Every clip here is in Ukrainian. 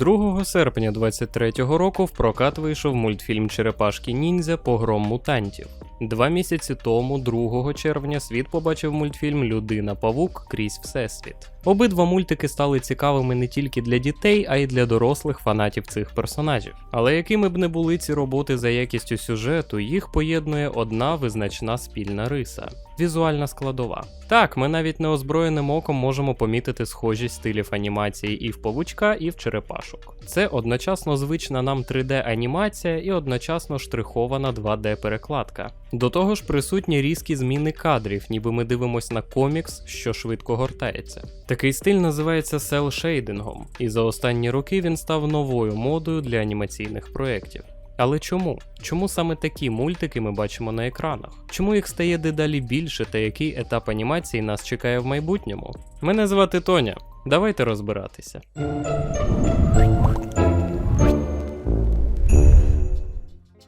2 серпня 23-го року в прокат вийшов мультфільм Черепашки Ніндзя Погром мутантів. Два місяці тому, 2 червня, світ побачив мультфільм Людина Павук крізь Всесвіт. Обидва мультики стали цікавими не тільки для дітей, а й для дорослих фанатів цих персонажів. Але якими б не були ці роботи за якістю сюжету, їх поєднує одна визначна спільна риса візуальна складова. Так, ми навіть неозброєним оком можемо помітити схожість стилів анімації і в павучка, і в черепашок. Це одночасно звична нам 3D-анімація і одночасно штрихована 2D-перекладка. До того ж, присутні різкі зміни кадрів, ніби ми дивимося на комікс, що швидко гортається. Такий стиль називається селшейдингом, і за останні роки він став новою модою для анімаційних проєктів. Але чому? Чому саме такі мультики ми бачимо на екранах? Чому їх стає дедалі більше та який етап анімації нас чекає в майбутньому? Мене звати Тоня. Давайте розбиратися.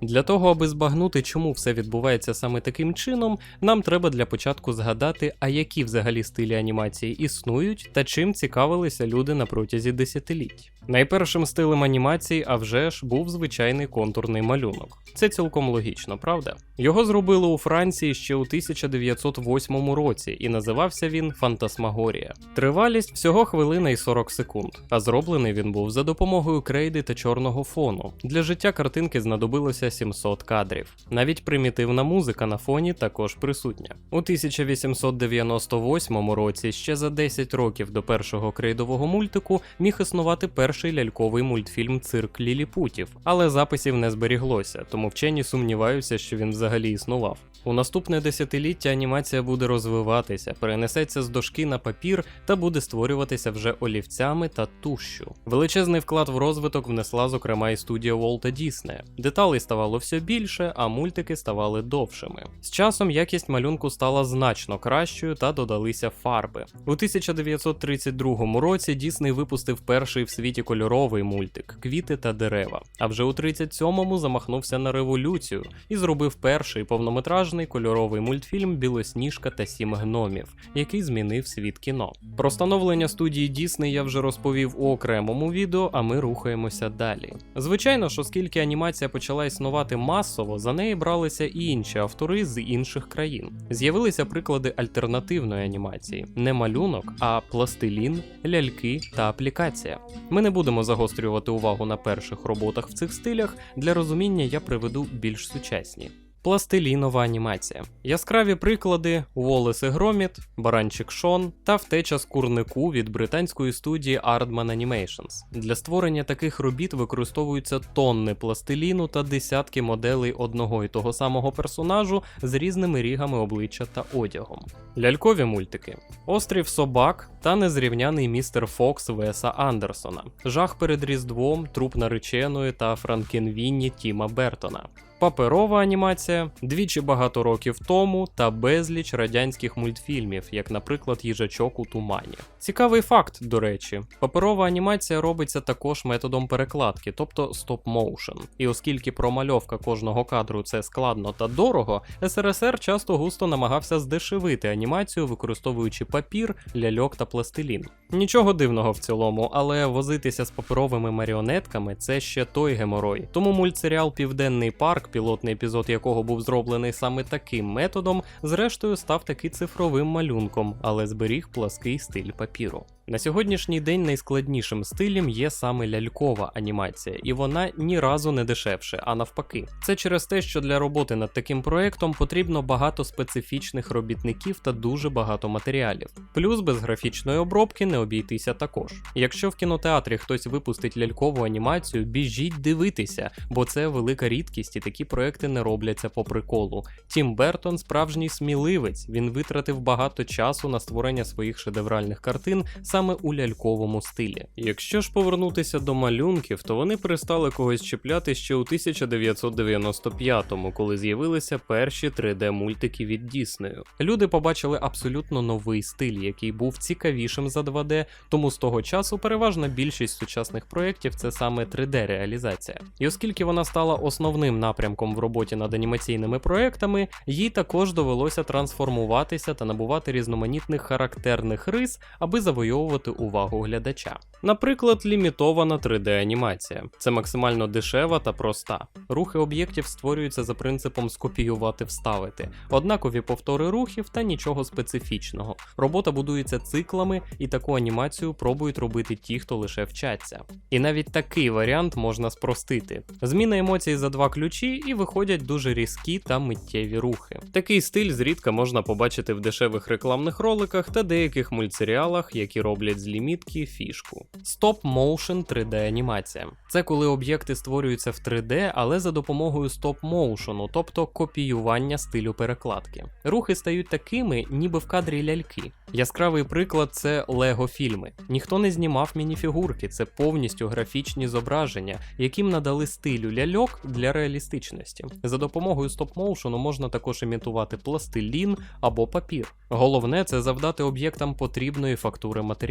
Для того, аби збагнути, чому все відбувається саме таким чином, нам треба для початку згадати, а які взагалі стилі анімації існують та чим цікавилися люди на протязі десятиліть. Найпершим стилем анімації, а вже ж, був звичайний контурний малюнок. Це цілком логічно, правда? Його зробили у Франції ще у 1908 році, і називався він Фантасмагорія. Тривалість всього хвилина і 40 секунд, а зроблений він був за допомогою крейди та чорного фону. Для життя картинки знадобилося 700 кадрів. Навіть примітивна музика на фоні також присутня. У 1898 році, ще за 10 років до першого крейдового мультику, міг існувати перший ляльковий мультфільм Цирк Ліліпутів, але записів не зберіглося, тому вчені сумніваються, що він взагалі існував. У наступне десятиліття анімація буде розвиватися, перенесеться з дошки на папір та буде створюватися вже олівцями та тушшю. Величезний вклад в розвиток внесла, зокрема, і студія Волта Діснея. Деталей ставало все більше, а мультики ставали довшими. З часом якість малюнку стала значно кращою та додалися фарби. У 1932 році Дісней випустив перший в світі кольоровий мультик Квіти та дерева. А вже у 37-му замахнувся на революцію і зробив перший повнометражний кольоровий мультфільм Білосніжка та сім гномів, який змінив світ кіно. Про становлення студії Дісней я вже розповів у окремому відео, а ми рухаємося далі. Звичайно ж, оскільки анімація почала існувати масово, за неї бралися і інші автори з інших країн. З'явилися приклади альтернативної анімації: не малюнок, а пластилін, ляльки та аплікація. Ми не будемо загострювати увагу на перших роботах в цих стилях. Для розуміння я приведу більш сучасні. Пластилінова анімація. Яскраві приклади Волес і Громіт, Баранчик Шон та втеча з курнику від британської студії Ardman Animations. Для створення таких робіт використовуються тонни пластиліну та десятки моделей одного і того самого персонажу з різними рігами обличчя та одягом. Лялькові мультики: Острів собак та незрівняний містер Фокс Веса Андерсона, Жах перед Різдвом, труп нареченої та Франкенвінні Тіма Бертона. Паперова анімація двічі багато років тому та безліч радянських мультфільмів, як, наприклад, їжачок у тумані. Цікавий факт, до речі, паперова анімація робиться також методом перекладки, тобто стоп-моушен. І оскільки промальовка кожного кадру це складно та дорого, СРСР часто густо намагався здешевити анімацію, використовуючи папір, ляльок та пластилін. Нічого дивного в цілому, але возитися з паперовими маріонетками це ще той геморой. Тому мультсеріал Південний парк пілотний епізод якого був зроблений саме таким методом, зрештою став таки цифровим малюнком, але зберіг плаский стиль папіру. На сьогоднішній день найскладнішим стилем є саме лялькова анімація, і вона ні разу не дешевше, а навпаки. Це через те, що для роботи над таким проектом потрібно багато специфічних робітників та дуже багато матеріалів. Плюс без графічної обробки не обійтися також. Якщо в кінотеатрі хтось випустить лялькову анімацію, біжіть дивитися, бо це велика рідкість і такі проекти не робляться по приколу. Тім Бертон справжній сміливець, він витратив багато часу на створення своїх шедевральних картин саме у ляльковому стилі. Якщо ж повернутися до малюнків, то вони перестали когось чіпляти ще у 1995-му, коли з'явилися перші 3D-мультики від Діснею. Люди побачили абсолютно новий стиль, який був цікавішим за 2D, тому з того часу переважна більшість сучасних проєктів це саме 3D-реалізація. І оскільки вона стала основним напрямком в роботі над анімаційними проектами, їй також довелося трансформуватися та набувати різноманітних характерних рис, аби завойовувати відвоювати увагу глядача. Наприклад, лімітована 3D-анімація. Це максимально дешева та проста. Рухи об'єктів створюються за принципом скопіювати, вставити, однакові повтори рухів та нічого специфічного. Робота будується циклами, і таку анімацію пробують робити ті, хто лише вчаться. І навіть такий варіант можна спростити. Зміна емоцій за два ключі, і виходять дуже різкі та миттєві рухи. Такий стиль зрідка можна побачити в дешевих рекламних роликах та деяких мультсеріалах, які роблять з лімітки фішку. Стоп-моушен 3D анімація. Це коли об'єкти створюються в 3D, але за допомогою стоп-моушену, тобто копіювання стилю перекладки. Рухи стають такими, ніби в кадрі ляльки. Яскравий приклад це Лего фільми. Ніхто не знімав мініфігурки, це повністю графічні зображення, яким надали стилю ляльок для реалістичності. За допомогою стоп-моушену можна також імітувати пластилін або папір. Головне це завдати об'єктам потрібної фактури матеріалу.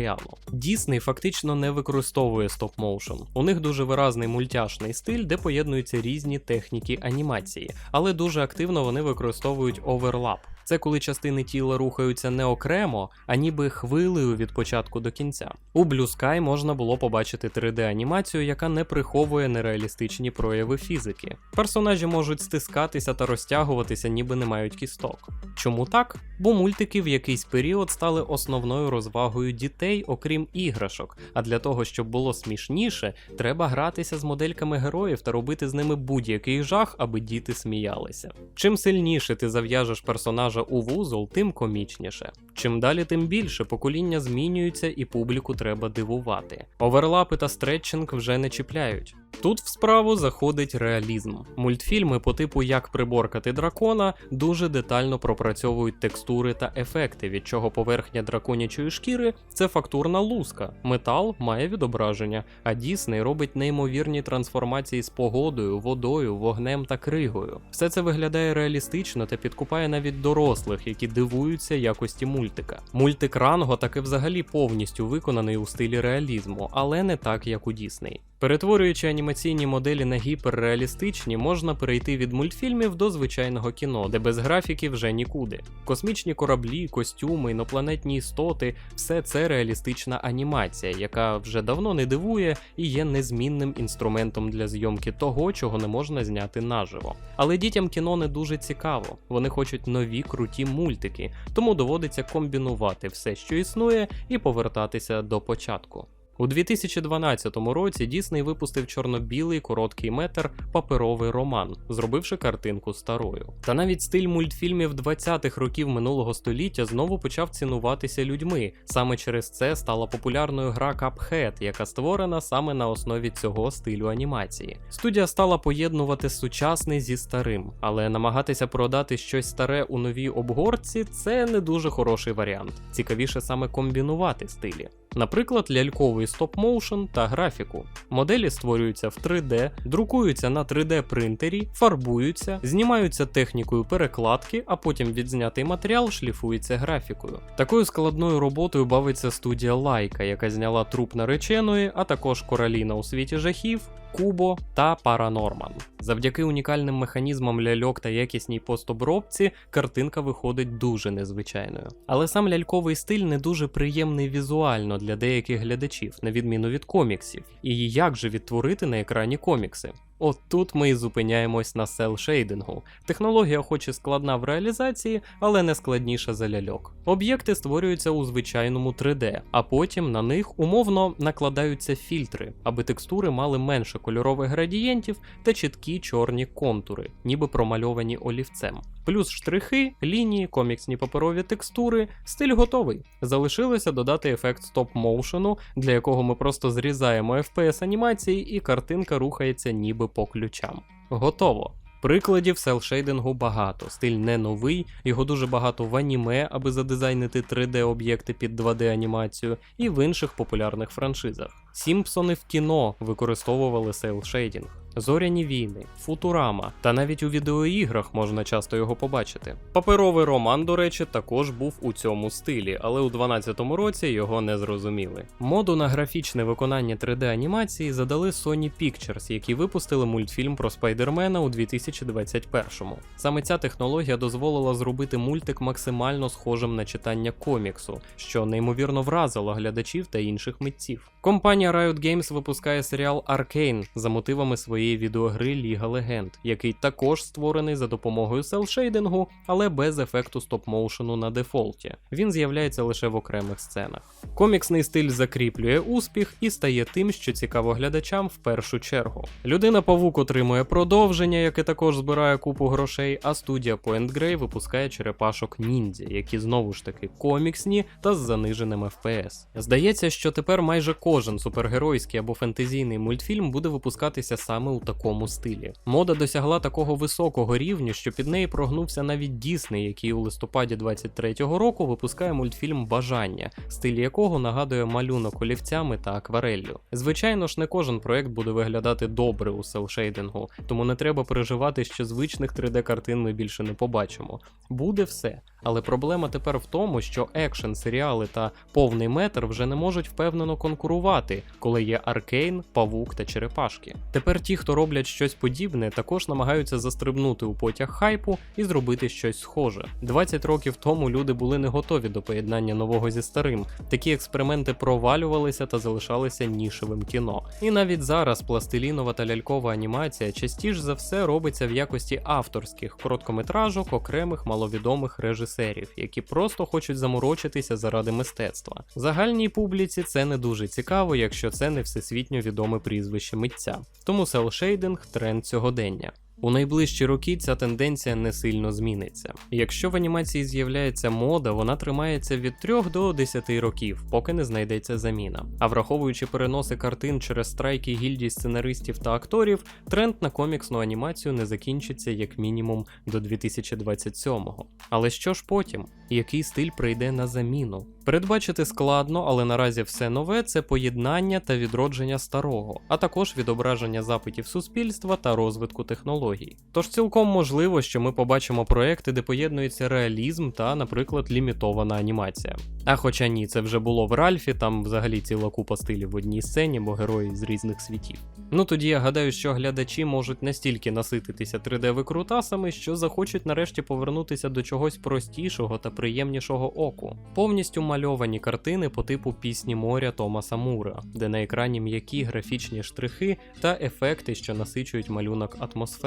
Дісней фактично не використовує стоп-моушен. У них дуже виразний мультяшний стиль, де поєднуються різні техніки анімації, але дуже активно вони використовують оверлап. Це коли частини тіла рухаються не окремо, а ніби хвилею від початку до кінця. У Blue Sky можна було побачити 3D-анімацію, яка не приховує нереалістичні прояви фізики. Персонажі можуть стискатися та розтягуватися, ніби не мають кісток. Чому так? Бо мультики в якийсь період стали основною розвагою дітей, окрім іграшок. А для того, щоб було смішніше, треба гратися з модельками героїв та робити з ними будь-який жах, аби діти сміялися. Чим сильніше ти зав'яжеш персонажа у вузол, тим комічніше. Чим далі, тим більше покоління змінюються і публіку треба дивувати. Оверлапи та стретчинг вже не чіпляють. Тут в справу заходить реалізм. Мультфільми по типу Як приборкати дракона дуже детально пропрацьовують текстури та ефекти, від чого поверхня драконячої шкіри це фактурна луска, метал має відображення, а Дісней робить неймовірні трансформації з погодою, водою, вогнем та кригою. Все це виглядає реалістично та підкупає навіть дорослих, які дивуються якості мультика. Мультик Ранго таки взагалі повністю виконаний у стилі реалізму, але не так, як у Дісней. Перетворюючи анімаційні моделі на гіперреалістичні, можна перейти від мультфільмів до звичайного кіно, де без графіки вже нікуди. Космічні кораблі, костюми, інопланетні істоти все це реалістична анімація, яка вже давно не дивує і є незмінним інструментом для зйомки того, чого не можна зняти наживо. Але дітям кіно не дуже цікаво, вони хочуть нові круті мультики, тому доводиться комбінувати все, що існує, і повертатися до початку. У 2012 році Дісней випустив чорно-білий короткий метр паперовий роман, зробивши картинку старою. Та навіть стиль мультфільмів 20-х років минулого століття знову почав цінуватися людьми. Саме через це стала популярною гра Cuphead, яка створена саме на основі цього стилю анімації. Студія стала поєднувати сучасний зі старим, але намагатися продати щось старе у новій обгорці це не дуже хороший варіант. Цікавіше саме комбінувати стилі. Наприклад, ляльковий стоп-моушен та графіку. Моделі створюються в 3D, друкуються на 3D принтері, фарбуються, знімаються технікою перекладки, а потім відзнятий матеріал шліфується графікою. Такою складною роботою бавиться студія Лайка, яка зняла труп нареченої, а також короліна у світі жахів. Кубо та Паранорман. Завдяки унікальним механізмам ляльок та якісній постобробці картинка виходить дуже незвичайною. Але сам ляльковий стиль не дуже приємний візуально для деяких глядачів, на відміну від коміксів. І як же відтворити на екрані комікси? От тут ми і зупиняємось на сел-шейдингу. Технологія хоч і складна в реалізації, але не складніша за ляльок. Об'єкти створюються у звичайному 3D, а потім на них умовно накладаються фільтри, аби текстури мали менше кольорових градієнтів та чіткі чорні контури, ніби промальовані олівцем. Плюс штрихи, лінії, коміксні паперові текстури, стиль готовий. Залишилося додати ефект стоп-моушену, для якого ми просто зрізаємо FPS анімації, і картинка рухається ніби по ключам. Готово. Прикладів селшейдингу багато, стиль не новий, його дуже багато в аніме, аби задизайнити 3D-об'єкти під 2D анімацію, і в інших популярних франшизах. Сімпсони в кіно використовували сейл-шейдінг. Зоряні війни, Футурама, та навіть у відеоіграх можна часто його побачити. Паперовий роман, до речі, також був у цьому стилі, але у 12-му році його не зрозуміли. Моду на графічне виконання 3D-анімації задали Sony Pictures, які випустили мультфільм про Спайдермена у 2021-му. Саме ця технологія дозволила зробити мультик максимально схожим на читання коміксу, що неймовірно вразило глядачів та інших митців. Компанія Riot Games випускає серіал Arcane за мотивами своєї відеогри Ліга Легенд, який також створений за допомогою селшейдингу, але без ефекту стоп-моушену на дефолті. Він з'являється лише в окремих сценах. Коміксний стиль закріплює успіх і стає тим, що цікаво глядачам в першу чергу. Людина Павук отримує продовження, яке також збирає купу грошей, а студія Point Grey випускає черепашок ніндзя, які знову ж таки коміксні та з заниженим FPS. Здається, що тепер майже кожен супергеройський або фентезійний мультфільм буде випускатися саме у такому стилі. Мода досягла такого високого рівня, що під неї прогнувся навіть Дісней, який у листопаді 23-го року випускає мультфільм Бажання, стиль якого нагадує малюнок олівцями та аквареллю. Звичайно ж, не кожен проект буде виглядати добре у селшейдингу, тому не треба переживати, що звичних 3D-картин ми більше не побачимо. Буде все. Але проблема тепер в тому, що екшен, серіали та повний метр вже не можуть впевнено конкурувати, коли є Аркейн, Павук та Черепашки. Тепер ті, хто роблять щось подібне, також намагаються застрибнути у потяг хайпу і зробити щось схоже. 20 років тому люди були не готові до поєднання нового зі старим. Такі експерименти провалювалися та залишалися нішевим кіно. І навіть зараз пластилінова та лялькова анімація частіше за все робиться в якості авторських короткометражок окремих маловідомих режисерів, які просто хочуть заморочитися заради мистецтва. Загальній публіці це не дуже цікаво, якщо це не всесвітньо відоме прізвище митця. Тому селшейдинг тренд сьогодення. У найближчі роки ця тенденція не сильно зміниться. Якщо в анімації з'являється мода, вона тримається від 3 до 10 років, поки не знайдеться заміна. А враховуючи переноси картин через страйки гільдій сценаристів та акторів, тренд на коміксну анімацію не закінчиться як мінімум до 2027-го. Але що ж потім? Який стиль прийде на заміну? Передбачити складно, але наразі все нове це поєднання та відродження старого, а також відображення запитів суспільства та розвитку технологій. Тож цілком можливо, що ми побачимо проекти, де поєднується реалізм та, наприклад, лімітована анімація. А хоча ні, це вже було в Ральфі, там взагалі ціла купа стилів в одній сцені, бо герої з різних світів. Ну тоді я гадаю, що глядачі можуть настільки насититися 3D-викрутасами, що захочуть нарешті повернутися до чогось простішого та приємнішого оку. Повністю мальовані картини по типу пісні моря Томаса Мура, де на екрані м'які графічні штрихи та ефекти, що насичують малюнок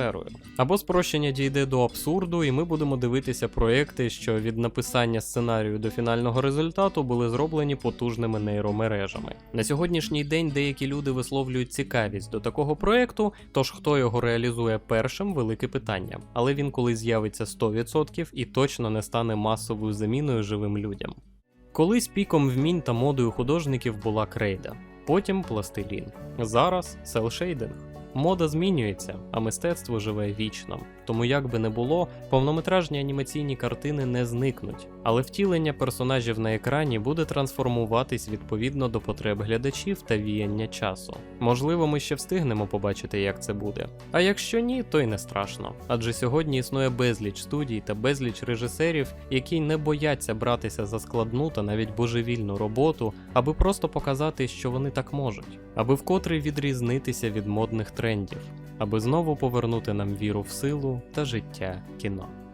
атмосферою. Або спрощення дійде до абсурду, і ми будемо дивитися проекти, що від написання сценарію до фінального результату були зроблені потужними нейромережами. На сьогоднішній день деякі люди висловлюють цікавість до такого проекту, тож хто його реалізує першим велике питання. Але він коли з'явиться 100% і точно не стане масовою заміною живим людям. Колись піком вмінь та модою художників була крейда, потім пластилін. Зараз селшейдинг. Мода змінюється, а мистецтво живе вічно. Тому як би не було, повнометражні анімаційні картини не зникнуть, але втілення персонажів на екрані буде трансформуватись відповідно до потреб глядачів та віяння часу. Можливо, ми ще встигнемо побачити, як це буде. А якщо ні, то й не страшно. Адже сьогодні існує безліч студій та безліч режисерів, які не бояться братися за складну та навіть божевільну роботу, аби просто показати, що вони так можуть, аби вкотре відрізнитися від модних трендів, аби знову повернути нам віру в силу та життя кіно.